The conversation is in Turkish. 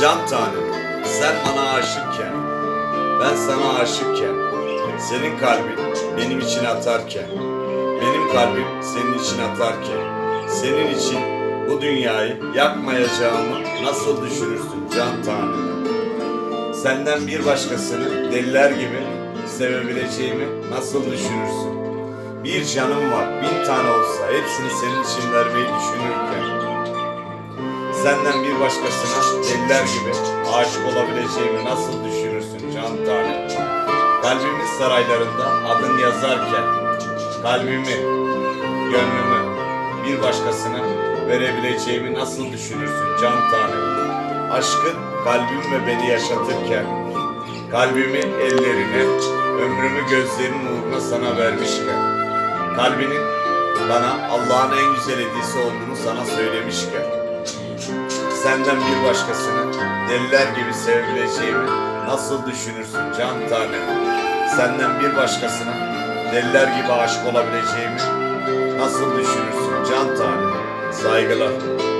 Can tanem, sen bana aşıkken, ben sana aşıkken, senin kalbin benim için atarken, benim kalbim senin için atarken, senin için bu dünyayı yakmayacağımı nasıl düşünürsün can tanem? Senden bir başkasını deliler gibi sevebileceğimi nasıl düşünürsün? Bir canım var, bin tane olsa hepsini senin için vermeyi düşünürken, Senden bir başkasına deliler gibi aşık olabileceğimi nasıl düşünürsün can tanem? Kalbimin saraylarında adın yazarken, kalbimi, gönlümü bir başkasına verebileceğimi nasıl düşünürsün can tanem? Aşkın kalbim ve beni yaşatırken, kalbimi ellerine, ömrümü gözlerinin uğruna sana vermişken, kalbinin bana Allah'ın en güzel hediyesi olduğunu sana söylemişken, senden bir başkasını deliler gibi sevebileceğimi nasıl düşünürsün can tanem? Senden bir başkasına deliler gibi aşık olabileceğimi nasıl düşünürsün can tanem? Saygılar.